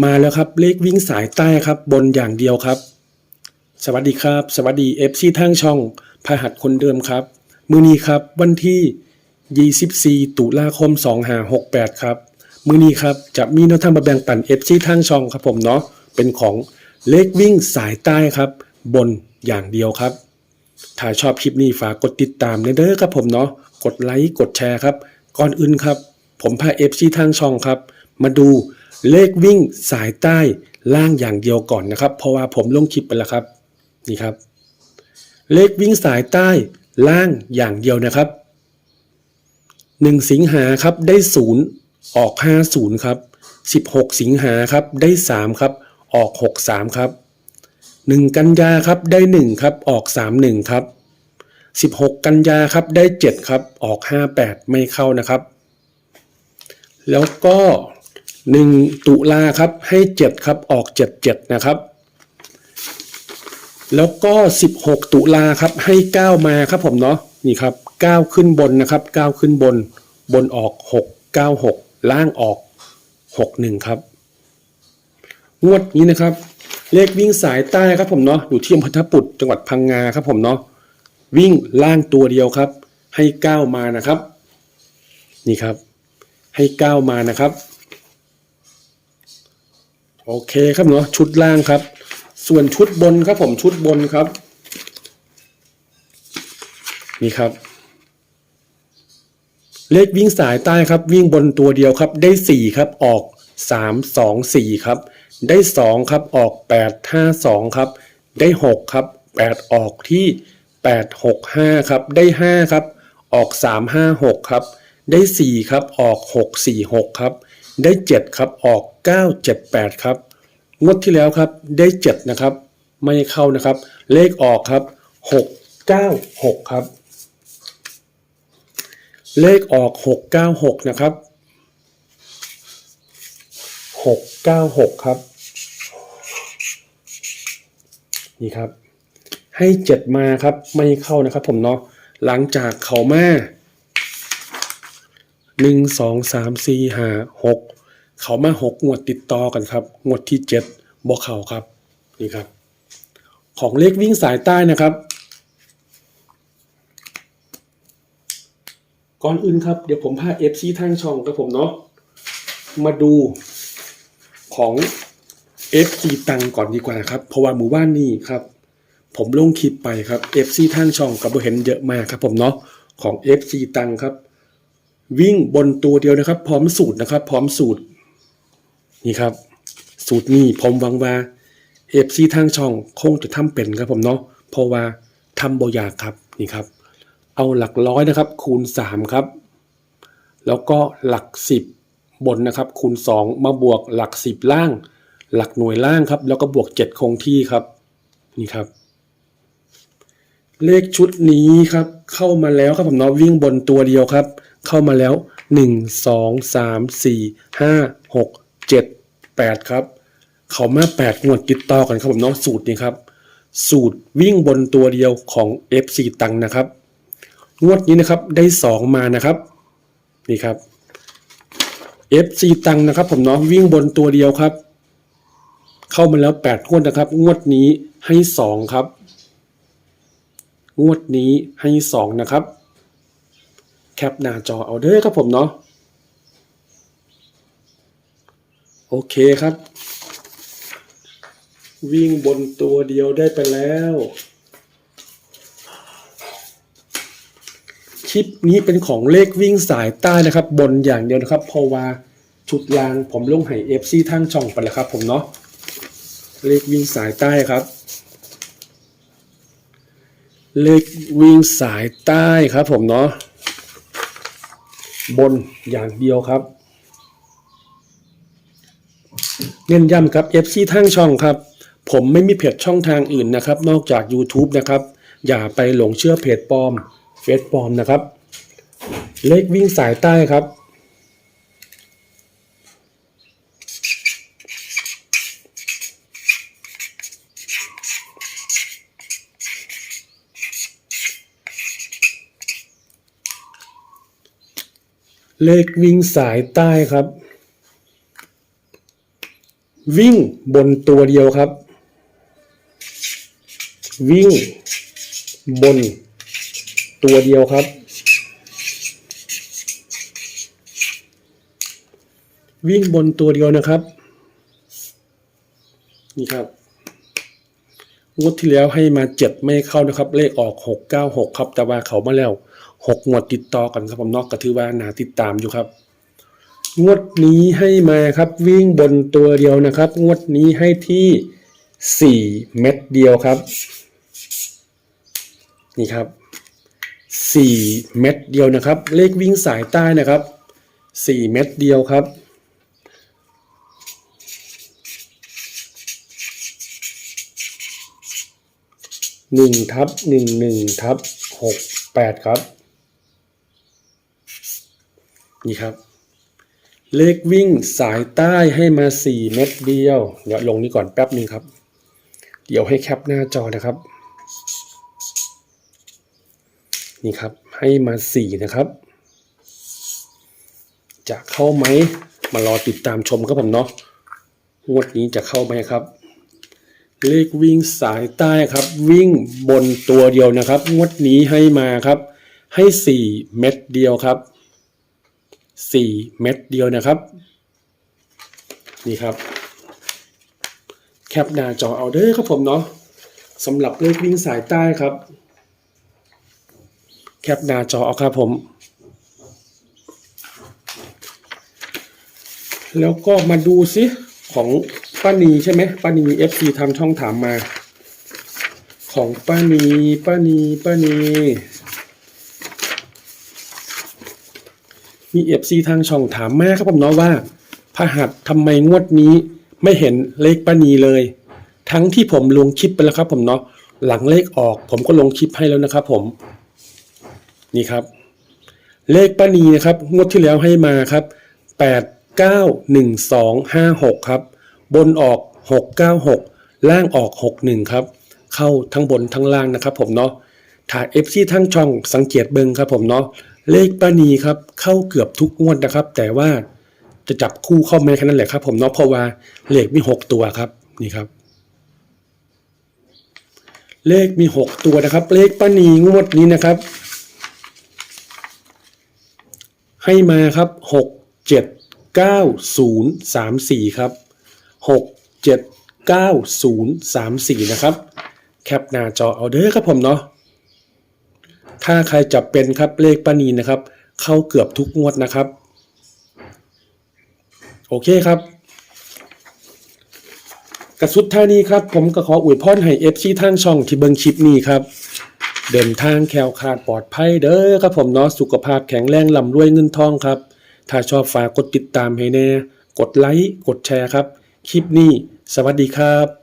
มาแล้วครับเลขวิ่งสายใต้ครับ บนอย่างเดียวครับ สวัสดีครับ สวัสดีเอฟซีทางช่องพหัสคนเดิมครับ มือนี้ครับ วันที่ 24 ตุลาคม 2568 ครับ มือนี้ครับจะมีแนวทางมาแบ่งปันเอฟซีทางช่องครับผมเนาะเป็นของเลขวิ่งสายใต้ครับ บนอย่างเดียวครับ ถ้าชอบคลิปนี้ฝากกดติดตามเด้อครับผมเนาะกดไลค์กดแชร์ครับ ก่อนอื่นครับ ผมพาเอฟซีทางช่องครับ มาดู เลขวิ่งสายใต้ล่างอย่างเดียวก่อนนะครับ เพราะว่าผมลงคลิปไปแล้วครับนี่ครับ เลขวิ่งสายใต้ล่างอย่างเดียวนะครับ 1 สิงหาครับได้ 0 ออก 50 ครับ 16 สิงหาครับได้ 3 ครับ ออก 63 ครับ 1 กันยาครับได้ 1 ครับ ออก 31 ครับ 16 กันยาครับได้ 7 ครับ ออก 58 ไม่เข้านะครับ แล้วก็ 1ตุลาครับให้7ครับออก77นะครับ แล้วก็16ตุลาครับให้9มาครับผมเนาะนี่ครับ9ขึ้นบนนะครับ9ขึ้นบน บนออก6 9 6ล่างออก61ครับ งวดนี้นะครับ เลขวิ่งสายใต้ครับผมเนาะอยู่ที่อำเภอทับปุดจังหวัดพังงาครับผมเนาะวิ่งล่างตัวเดียวครับ ให้เก้ามานะครับ นี่ครับ ให้เก้ามานะครับ โอเคครับเนาะชุดล่างครับ ส่วนชุดบนครับผมชุดบนครับ นี่ครับ เลขวิ่งสายใต้ครับ วิ่งบนตัวเดียวครับ ได้สี่ครับออกสามสองสี่ครับ ได้สองครับออกแปดห้าสองครับ ได้หกครับแปดออกที่แปดหกห้าครับได้ห้าครับ ออกสามห้าหกครับ ได้สี่ครับออกหกสี่หกครับ ได้เจ็ดครับออกเก้าเจ็ดแปดครับ งวดที่แล้วครับได้เจ็ดนะครับ ไม่เข้านะครับ เลขออกครับหกเก้าหกครับ เลขออกหกเก้าหกนะครับหกเก้าหกครับ นี่ครับ ให้เจ็ดมาครับ ไม่เข้านะครับผมเนาะหลังจากเขามา หนึ่งสองสามสี่ห้าหกเขามาหกงวดติดต่อกันครับงวดที่เจ็ดบวกเขาครับนี่ครับ ของเลขวิ่งสายใต้นะครับ ก่อนอื่นครับ เดี๋ยวผมพา FC ทางช่องกับผมเนาะมาดูของ FC ตังก่อนดีกว่าครับเพราะว่าหมู่บ้านนี้ครับผมลงคลิปไปครับ FC ทางช่องกับเห็นเยอะมากครับผมเนาะของ FC ตังครับ วิ่งบนตัวเดียวนะครับ พร้อมสูตรนะครับ พร้อมสูตร นี่ครับ สูตรนี้ผมหวังว่า FC ทางช่องคงจะทำเป็นครับผมเนาะเพราะว่าทำบ่ยากครับนี่ครับ เอาหลักร้อยนะครับ คูณ 3 ครับ แล้วก็หลัก 10 บนนะครับ คูณ 2 มาบวกหลัก 10 ล่าง หลักหน่วยล่างครับ แล้วก็บวก 7 คงที่ครับ นี่ครับ เลขชุดนี้ครับ เข้ามาแล้วครับผมเนาะวิ่งบนตัวเดียวครับ เข้ามาแล้ว 1 2 3 4 5 6 7 8 ครับ เขามา 8 งวดติดต่อกันครับผมเนาะสูตรนี้ครับ สูตรวิ่งบนตัวเดียวของ FC ตังนะครับ งวดนี้นะครับได้สองมานะครับ นี่ครับ FC ตังนะครับ ผมเนาะวิ่งบนตัวเดียวครับ เข้ามาแล้วแปดงวดนะครับ งวดนี้ให้สองครับ งวดนี้ให้สองนะครับ ปหน้าจอเอาเด้อครับผมเนาะโอเคครับ วิ่งบนตัวเดียวได้ไปแล้ว คลิปนี้เป็นของเลขวิ่งสายใต้นะครับ บนอย่างเดียวนะครับเพราะว่าชุดลางผมลงให้เอฟซีทั้งช่องไปแล้วครับ ผมเนาะเลขวิ่งสายใต้ครับ เลขวิ่งสายใต้ครับผมเนาะ บนอย่างเดียวครับ เน้นย้ำครับ FC ทั้งช่องครับ ผมไม่มีเพจช่องทางอื่นนะครับ นอกจาก YouTube นะครับ อย่าไปหลงเชื่อเพจปลอมเฟซปลอมนะครับ เลขวิ่งสายใต้ครับ เลขวิ่งสายใต้ครับ วิ่งบนตัวเดียวครับ วิ่งบนตัวเดียวครับ วิ่งบนตัวเดียวนะครับ นี่ครับงวดที่แล้วให้มาเจ็ดไม่เข้านะครับ เลขออกหกเก้าหกครับ แต่ว่าเขามาแล้ว หกงวดติดต่อกันครับผมเนอกก็ถือว่าหนาติดตามอยู่ครับ งวดนี้ให้มาครับวิ่งบนตัวเดียวนะครับ งวดนี้ให้ที่สี่เม็ดเดียวครับ นี่ครับสี่เม็ดเดียวนะครับ เลขวิ่งสายใต้นะครับสี่เม็ดเดียวครับหนึ่งทับหนึ่งหนึ่งทับหกแปดครับ นี่ครับ เลขวิ่งสายใต้ให้มาสี่เม็ดเดียว เดี๋ยวลงนี้ก่อนแป๊บนึงครับ เดี๋ยวให้แคปหน้าจอนะครับ นี่ครับให้มาสี่นะครับ จะเข้าไหมมารอติดตามชมครับผมเนาะงวดนี้จะเข้าไหมครับ เลขวิ่งสายใต้ครับ วิ่งบนตัวเดียวนะครับ งวดนี้ให้มาครับ ให้สี่เม็ดเดียวครับ สี่เม็ดเดียวนะครับ นี่ครับ แคปหน้าจอเอาเด้อครับผมเนาะสำหรับเลขวิ่งสายใต้ครับ แคปหน้าจอเอาครับผม แล้วก็มาดูซิของป้านีใช่ไหมป้านีเอฟซีทำช่องถามมา ของป้านีป้านีป้านี มีเอฟซีทางช่องถามมาครับผมเนาะว่าพระหัสทำไมงวดนี้ไม่เห็นเลขป้านีเลย ทั้งที่ผมลงคลิปไปแล้วครับ ผมเนาะหลังเลขออกผมก็ลงคลิปให้แล้วนะครับ ผม นี่ครับ เลขป้านีนะครับ งวดที่แล้วให้มาครับแปดเก้าหนึ่งสองห้าหกครับ บนออกหกเก้าหกล่างออกหกหนึ่งครับ เข้าทั้งบนทั้งล่างนะครับ ผมเนาะถ่ายเอฟซีทั้งช่องสังเกตเบิงครับ ผมเนาะ เลขป้านีครับเข้าเกือบทุกงวดนะครับ แต่ว่าจะจับคู่เข้าไม่แค่นั้นแหละครับผมเนาะเพราะว่าเลขมีหกตัวครับนี่ครับ เลขมีหกตัวนะครับ เลขป้านีงวดนี้นะครับ ให้มาครับหกเจ็ดเก้าศูนย์สามสี่ครับหกเจ็ดเก้าศูนย์สามสี่นะครับ แคปหน้าจอเอาเด้อครับผมเนาะ ถ้าใครจับเป็นครับเลขป้านีนะครับ เข้าเกือบทุกงวดนะครับ โอเคครับกระสุดท่านี้ครับ ผมก็ขออวยพรให้เอฟซีทางช่องที่เบิงคลิปนี้ครับ เดินทางแคล้วคลาดปลอดภัยเด้อครับผมเนาะสุขภาพแข็งแรงลำรวยเงินทองครับ ถ้าชอบฝากกดติดตามให้แน่ กดไลค์กดแชร์ครับ คลิปนี้ สวัสดีครับ